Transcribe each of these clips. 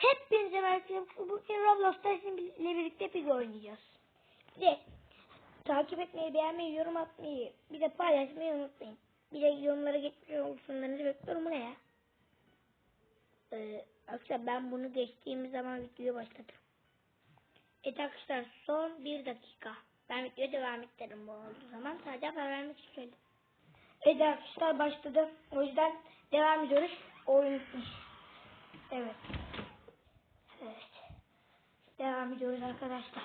Hepinize merhaba. Bugün Roblox'ta sizinle birlikte pig oynayacağız. Bir de takip etmeyi, beğenmeyi, yorum atmayı, bir de paylaşmayı unutmayın. Bir de yorumlara geçmiş olsunlarınızı bekliyorum. Bu ne ya? Ee, ben bunu geçtiğimiz zaman videoyu başlatırım. Evet arkadaşlar son bir dakika. Ben videoya devam ettiririm bu olduğu zaman. Sadece haber vermek için söyledim. Evet arkadaşlar başladı. O yüzden devam ediyoruz. Oyun. Evet. Devam ediyoruz arkadaşlar.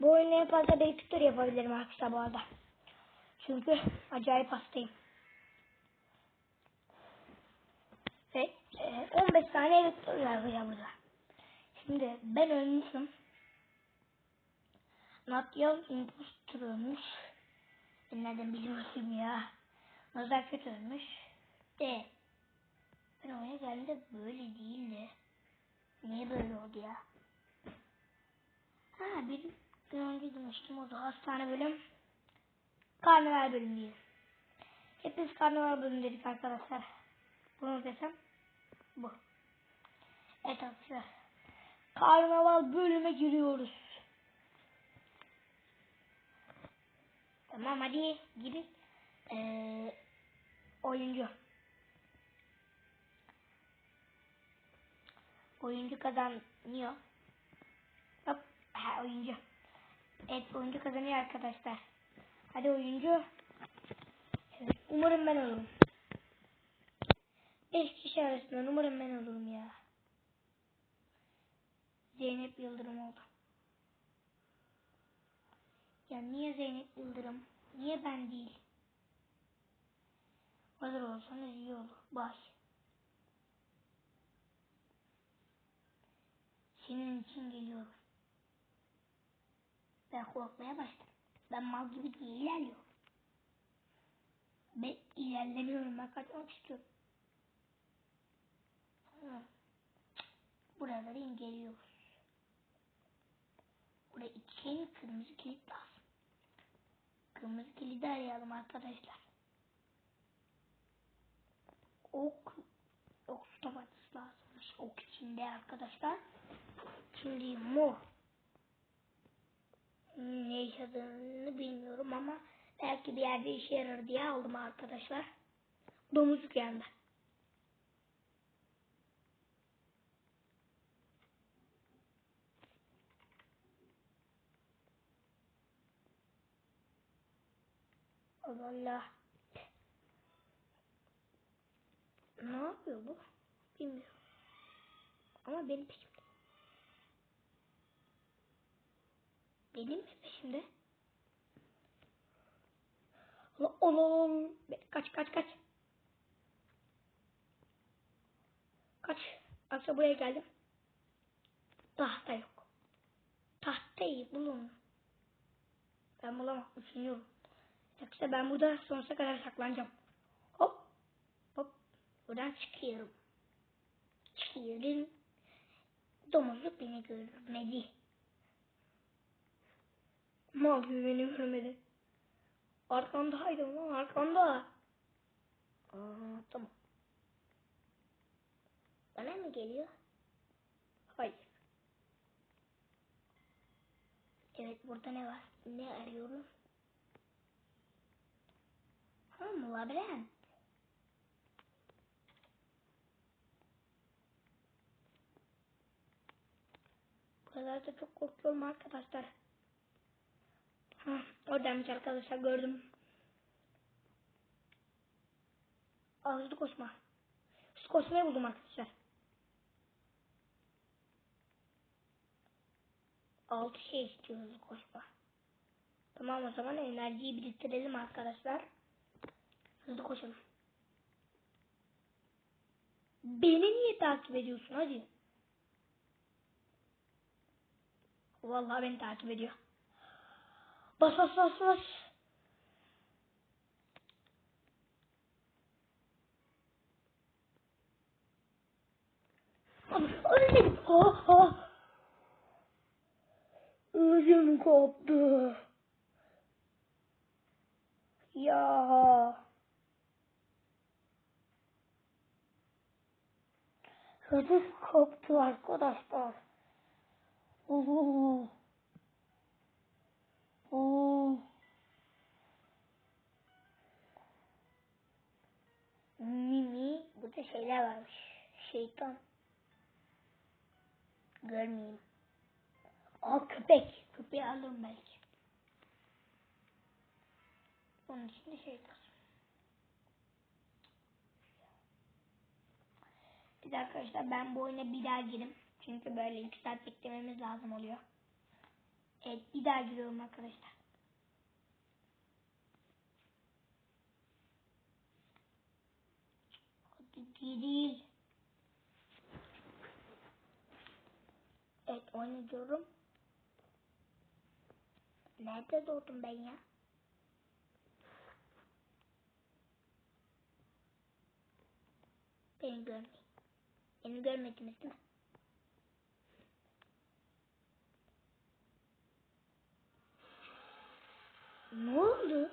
Bu oyunu en fazla bir iki tur yapabilirim arkadaşlar bu arada. Çünkü acayip hastayım. Ve e, 15 tane tur yazıyor burada. Şimdi ben ölmüşüm. Not Young Imposter ölmüş. Ben nereden biliyorsun ya. Nazaket ölmüş. De. Ben oraya geldiğimde böyle değildi. Niye böyle oldu ya? Ha bir gün önce demiştim o da hastane bölüm. Karneval bölüm diye. Hepimiz karneval bölüm dedik arkadaşlar. Bunu desem bu. Evet arkadaşlar. Karnaval bölüme giriyoruz. Tamam hadi girin. Ee, oyuncu. Oyuncu kazanıyor. Hop. Ha, oyuncu. Evet oyuncu kazanıyor arkadaşlar. Hadi oyuncu. Umarım ben olurum. 5 kişi arasından umarım ben olurum ya. Zeynep Yıldırım oldu. Ya niye Zeynep Yıldırım? Niye ben değil? Hazır olsanız iyi olur. Bay. Senin için geliyorum. Ben korkmaya başladım. Ben mal gibi değil ilerliyorum. Ben ilerlemiyorum. Ben kaçmak istiyorum. Hı. Buraları inceliyoruz. Buraya için kırmızı kilit lazım. Kırmızı kilidi arayalım arkadaşlar. Ok, ok tutamadısı lazımmış. Ok içinde arkadaşlar. Şimdi mor. Ne yaşadığını bilmiyorum ama belki bir yerde işe yarar diye aldım arkadaşlar. Domuzluk yanında. Allah. Ne yapıyor bu? Bilmiyorum. Ama benim peşimde. Benim mi peşimde? Allah Allah. Kaç kaç kaç. Kaç. Aksa buraya geldim. Tahta yok. Tahtayı bulun. Ben bulamam. Düşünüyorum. Yoksa ben burada sonsuza kadar saklanacağım. Hop. Hop. Buradan çıkıyorum. Çıkıyorum. Domuzluk beni görmedi. Mal gibi beni görmedi. Arkandaydım lan arkanda. Aa, tamam. Bana mı geliyor? Hayır. Evet burada ne var? Ne arıyorum? Hmm, labirent. Buralarda çok korkuyorum arkadaşlar. Ha, oradaymış arkadaşlar gördüm. Aa, koşma. Hızlı koşmayı buldum arkadaşlar. Altı şey istiyor koşma. Tamam o zaman enerjiyi biriktirelim arkadaşlar. Hızlı koşalım. Beni niye takip ediyorsun hadi? Vallahi beni takip ediyor. Bas bas bas bas. Ölmedim. Ha ha. Ödüm koptu. Ya. Ödüm koptu arkadaşlar. Oo. Şeyler varmış. Şeytan. Görmeyeyim. Aa köpek. Köpeği alırım belki. Onun için de şeytan. De arkadaşlar ben bu oyuna bir daha girim. Çünkü böyle iki saat beklememiz lazım oluyor. Evet bir daha giriyorum arkadaşlar. Hadi giril. Evet oynuyorum. Nerede doğdum ben ya? Beni görmeyin. Beni görmediniz değil mi? Ne oldu?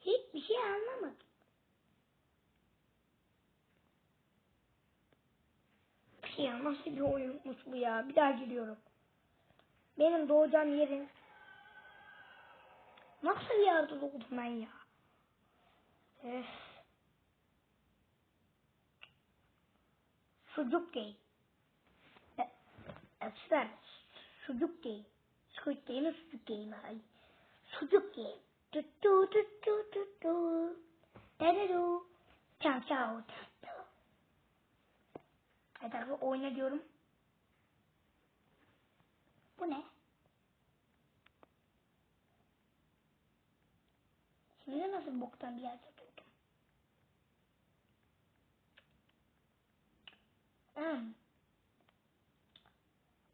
Hiçbir şey anlamadım. Ya nasıl bir oyunmuş bu ya? Bir daha giriyorum. Benim doğacağım yerin. Nasıl yerde doğdum ben ya? Öf. Sucuk Game. E, Arkadaşlar Sucuk Game. Squid Game'in Sucuk Game'i. Hayır. Sucuk Game. Tu tu tu tu tu tu. Deredu. Ciao arkadaşlar oyna diyorum. Bu ne? Şimdi nasıl boktan bir yerde durdum? Hmm.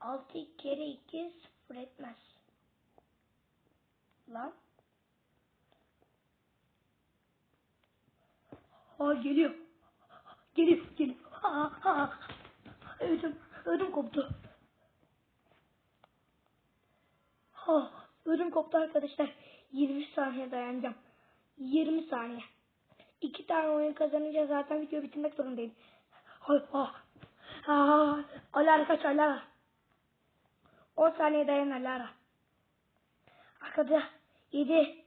6 kere 2 sıfır etmez. Lan. Aa geliyor. Geliyor geliyor. Aa, aa. Ödüm, ödüm koptu. Ah, ödüm koptu arkadaşlar. 20 saniye dayanacağım. 20 saniye. İki tane oyun kazanınca zaten video bitirmek zorundayım. Ay, ah. Aa, Alara kaç Alara. 10 saniye dayan Alara. Arkada 7,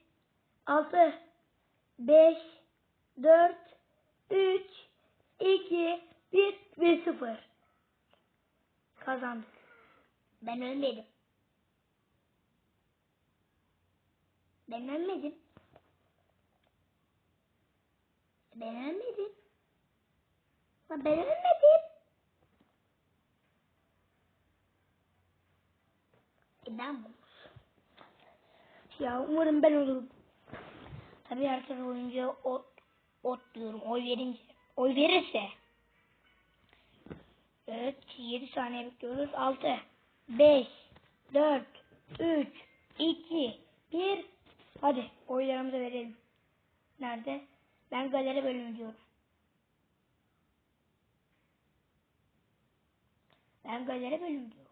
6, 5, 4, 3, 2, 1 ve 0. Kazandık. Ben ölmedim. Ben ölmedim. Ben ölmedim. Ben ölmedim. E ben. Ya umarım ben olurum. Tabii herkes oyuncuya ot, ot diyorum. Oy verince. Oy verirse. Evet 7 saniye bekliyoruz. 6, 5, 4, 3, 2, 1. Hadi oylarımızı verelim. Nerede? Ben galeri bölümü diyorum. Ben galeri bölümü diyorum.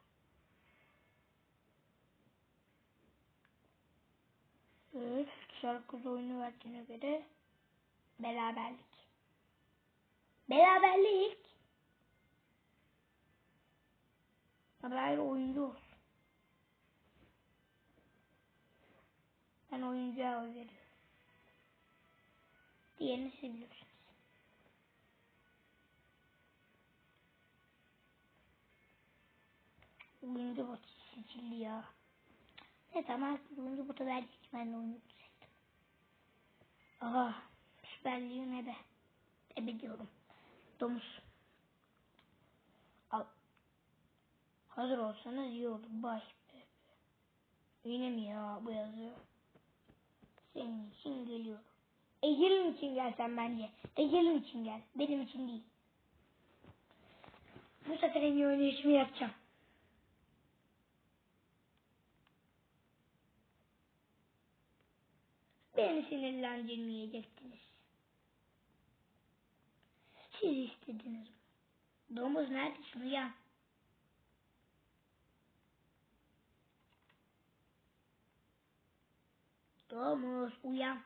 Evet, şarkı oyunu verdiğine göre beraberlik. Beraberlik. Haber oyuncu. Ben oyuncuya oy veriyorum. Diğerini siz bilirsiniz. Oyuncu botu seçildi ya. Ne tamam oyuncu botu verecek ben de oyuncu seçtim. Aha Süper Lig'in ebe. Ebe diyorum. Domuz. Hazır olsanız iyi olur. Bay. Yine mi ya bu yazıyor? Senin için geliyorum. Ecelin için gel sen bence. Ecelin için gel. Benim için değil. Bu sefer en iyi oynayışımı yapacağım. Beni sinirlendirmeyecektiniz. Siz istediniz. Domuz neredesin uyan? Domuz uyan.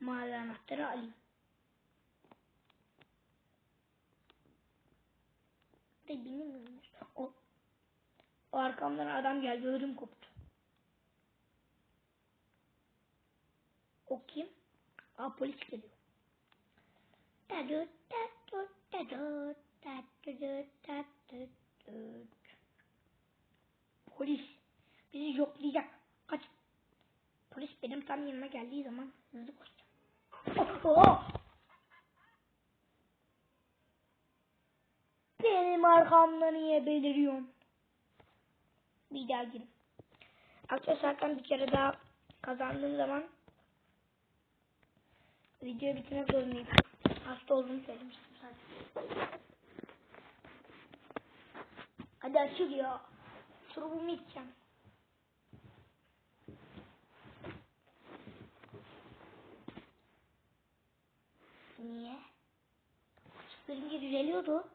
Mavi anahtarı alayım. De binemiyormuş. O, o arkamdan adam geldi. Ödüm koptu. O kim? Aa polis geliyor. Da da da da da da da da da da Polis bizi yoklayacak. Kaç. Polis benim tam yanıma geldiği zaman hızlı koşacağım. Oh, oh. Benim arkamda niye beliriyorsun? Bir daha girin. Arkadaşlar bir kere daha kazandığım zaman videoyu bitirmek zorundayım. Hasta olduğumu söylemiştim zaten. Hadi açıl ya. Şurubumu içeceğim. Niye? Sıfırıncı düzeliyordu.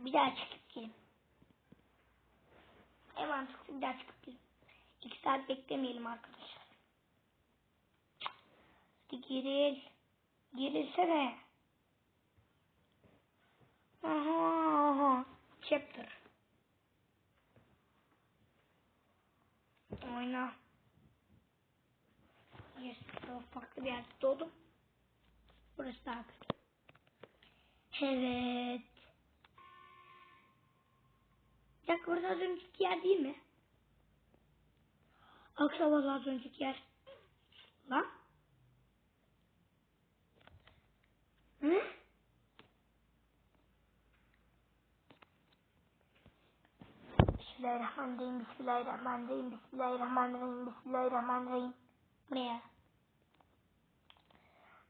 Bir daha çıkıp gelin. En mantıklı bir daha çıkıp gelin. İki saat beklemeyelim arkadaşlar. Hadi giril. Girilsene. Aha, aha. Chapter. Oyna. Yes, farklı bir yerde doğdum. Burası daha kötü. Evet. Dakika burası az önceki yer değil mi? Aksabalı az önceki yer. Lan. Hı? Bismillahirrahmanirrahim, Bismillahirrahmanirrahim, Bismillahirrahmanirrahim, Bismillahirrahmanirrahim. Bu ne ya?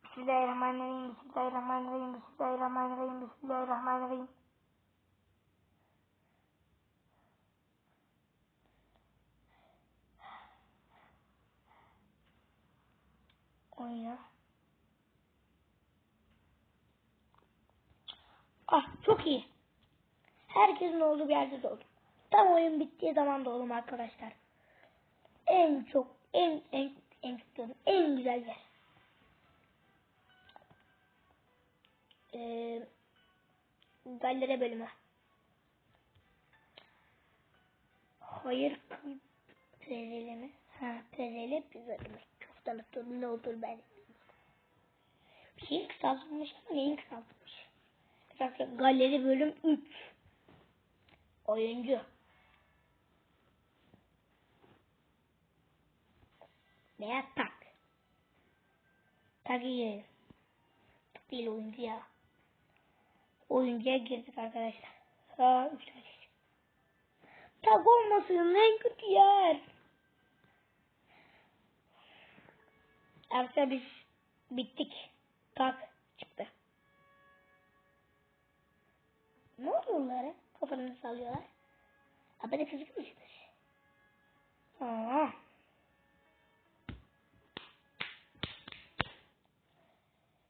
Bismillahirrahmanirrahim, Bismillahirrahmanirrahim, Bismillahirrahmanirrahim, Bismillahirrahmanirrahim. Oyna. Ah çok iyi. Herkesin olduğu bir yerde doğdum. Tam oyun bittiği zaman doğdum arkadaşlar. En çok en en en çok diyorum, en güzel yer. Ee, galeri bölümü. Hayır prezeli mi? Ha prezeli bölümü. Çok tanıttım ne olur ben. Bir şey kısaltılmış ama neyin kısaltılmış? Galeri bölüm 3. Oyuncu. Veya tak. Tak iyi. Tak değil oyuncu ya. Oyuncuya girdik arkadaşlar. Ha, üç tane. Tak olmasın en kötü yer. Arkadaşlar biz bittik. Tak çıktı. Ne oluyorlar? Kafalarını sallıyorlar. Haberi kızık mısınız? Aa.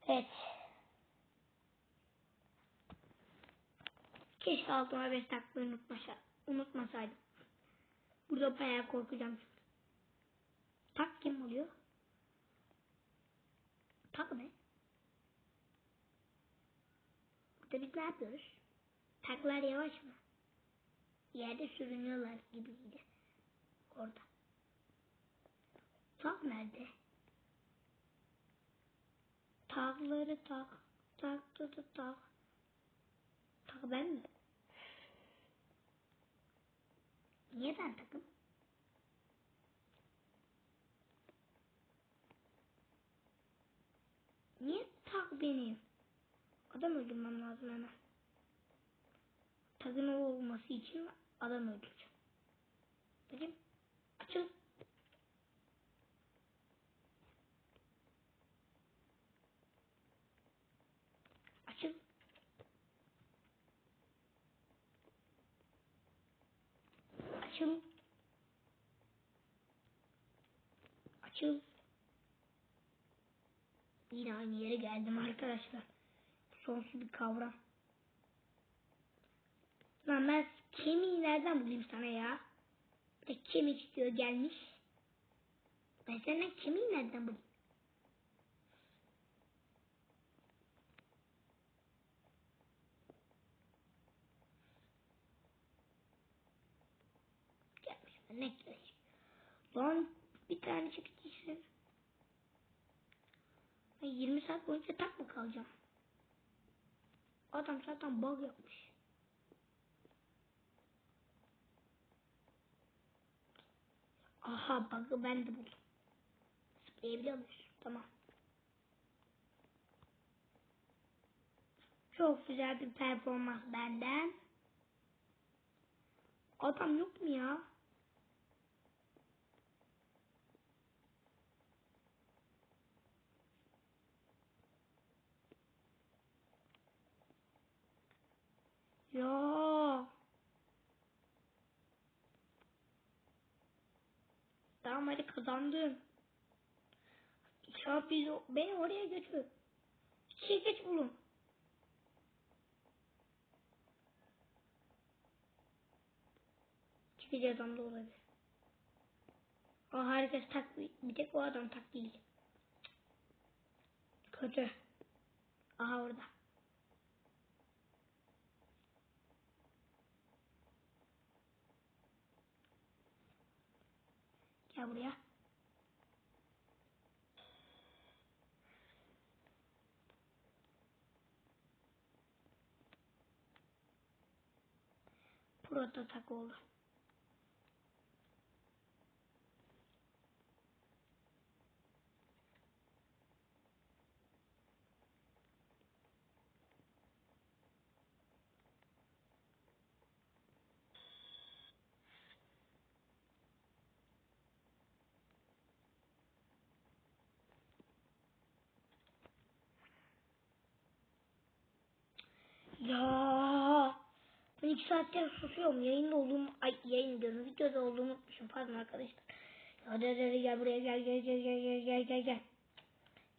Evet. Keşke altıma beş takmayı unutmasa, unutmasaydım. Burada bayağı korkacağım. Tak kim oluyor? Tak ne? Burada biz ne yapıyoruz? Taklar yavaş mı? Yerde sürünüyorlar gibiydi. Orada. Tak nerede? Takları tak. Tak tak tak tak. Tak ben mi? Niye ben takım? Niye tak benim? Adam öldürmem lazım hemen. Takın olması için adam öldüreceğim. Bakayım. Açıl. Açıl. Açıl. Açıl. Yine aynı yere geldim arkadaşlar. Sonsuz bir kavram. Lan ben kemiği nereden bulayım sana ya? Bir kemik istiyor gelmiş. Ben senden kemiği nereden bulayım? Ne klasik. Lan bir tane çıktıysa. Ben 20 saat boyunca tak mı kalacağım? Adam zaten bug yapmış. Aha bug'ı ben de buldum. Zıplayabiliyor muyuz? Tamam. Çok güzel bir performans benden. Adam yok mu ya? Ya. Tamam hadi kazandım. Ya biz beni oraya götür. Şey geç bulun. Çekici adam da olabilir. O herkes tak bir tek o adam tak değil. Kötü. Aha orada. Gel buraya. Proto tak. Ya ben iki saattir susuyorum. Yayında olduğum, ay yayın diyorum, videoda olduğumu unutmuşum. Pardon arkadaşlar. Hadi hadi hadi gel buraya gel gel gel gel gel gel gel gel.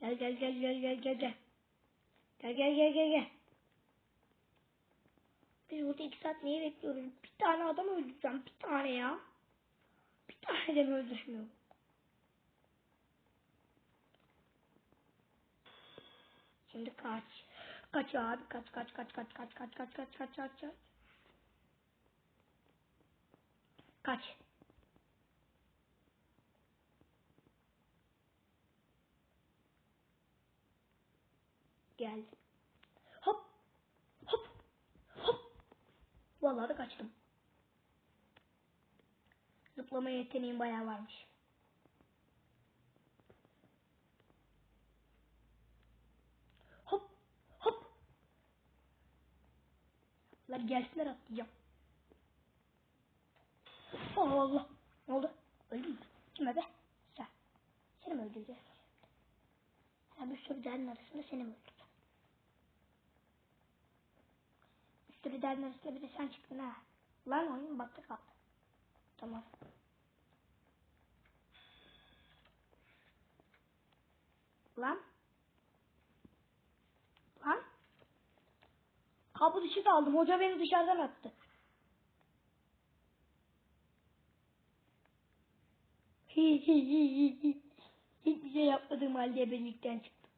Gel gel gel gel gel gel gel. Gel gel gel gel gel. Biz burada iki saat neyi bekliyoruz? Bir tane adam öldüreceğim. Bir tane ya. Bir tane de mi öldürmüyor? Şimdi kaç. Kaç abi kaç kaç kaç kaç kaç kaç kaç kaç kaç kaç kaç. Kaç. Geldi. Hop. Hop. Hop. Vallahi kaçtım. Zıplama yeteneğim bayağı varmış. Hop. Hop. Lan gelsinler atlayacağım. Allah Allah. Ne oldu? Öldün mü? Kime be? Sen. Seni mi öldüreceğiz? Sen bir sürü derdin arasında seni mi öldüreceğim? Bir sürü derdin arasında bir de sen çıktın ha. Lan oyun baktı kaldı. Tamam. Lan. Kapı dışı kaldım. Hoca beni dışarıdan attı. Hi hi hi hi hi. Hiçbir şey yapmadığım halde birlikten çıktım.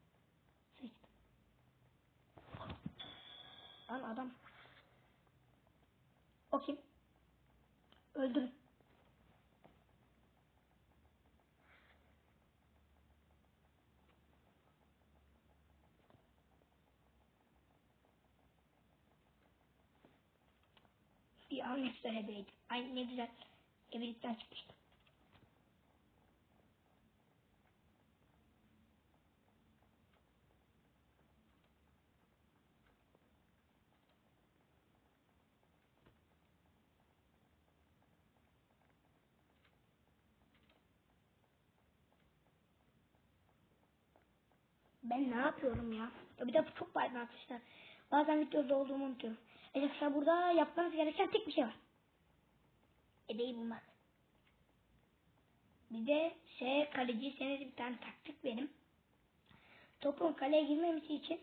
Sıçtım. Lan adam. O kim? 13 senedeydim. Ay ne güzel evlilikten çıkmıştım. Ben ne yapıyorum ya? ya bir de çok pardon arkadaşlar. Bazen videoda olduğumu unutuyorum. Arkadaşlar burada yapmanız gereken tek bir şey var. Ebeyi bulmak. Bir de şey kaleci sene bir tane taktik benim. Topun kaleye girmemesi için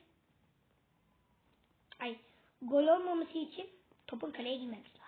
ay gol olmaması için topun kaleye girmemesi lazım.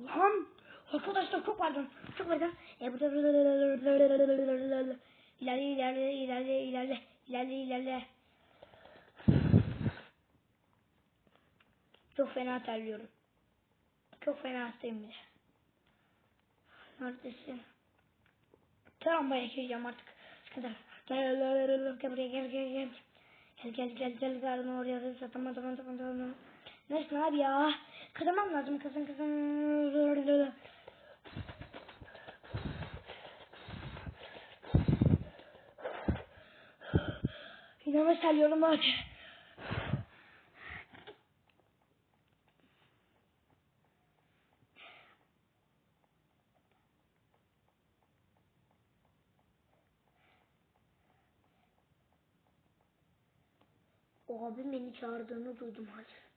Lan arkadaşlar çok pardon. Çok pardon. E burada ilerle ilerle ilerle ilerle ilerle ilerle. Çok fena terliyorum. Çok fena hastayım bir de. Neredesin? Tramvaya gireceğim artık. Sıkıntı. Gel gel gel gel buraya gel gel gel. Gel gel gel gel gel oraya tamam tamam tamam tamam. Neyse abi ya. Kazanmam lazım kazan. İnanılmaz terliyorum abi. O abim beni çağırdığını duydum hadi.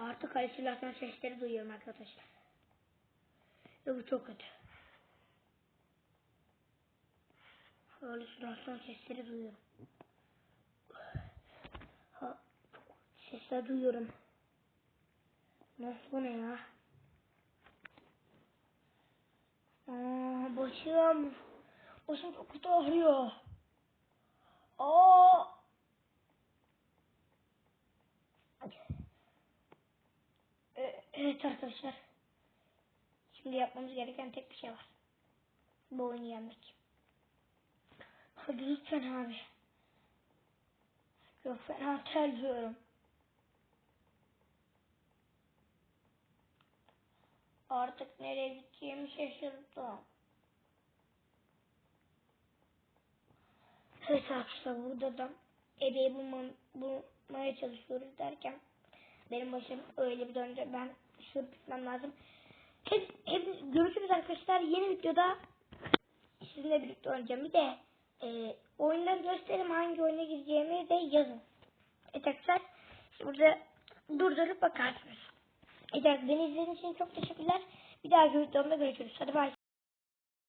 Artık halüsinasyon sesleri duyuyorum arkadaşlar. Ve bu çok kötü. Halüsinasyon sesleri duyuyorum. Ha, sesler duyuyorum. Nasıl bu ne ya? Aa, başım. Başım çok kötü ağrıyor. Aa. Ee, Evet arkadaşlar. Şimdi yapmamız gereken tek bir şey var. Bu oyunu yenmek. Hadi lütfen abi. Çok fena terliyorum. Artık nereye gideceğimi şaşırdım. Evet arkadaşlar burada da ebeği bulmam, bulmaya çalışıyoruz derken benim başım öyle bir döndü. Ben şunu bitmem lazım. Hep, hep görüşürüz arkadaşlar. Yeni videoda sizinle birlikte oynayacağım. Bir de e, oyunları göstereyim hangi oyuna gireceğimi de yazın. Evet arkadaşlar burada durdurup bakarsınız. Evet beni izlediğiniz için çok teşekkürler. Bir daha videomda görüşürüz. Hadi bay.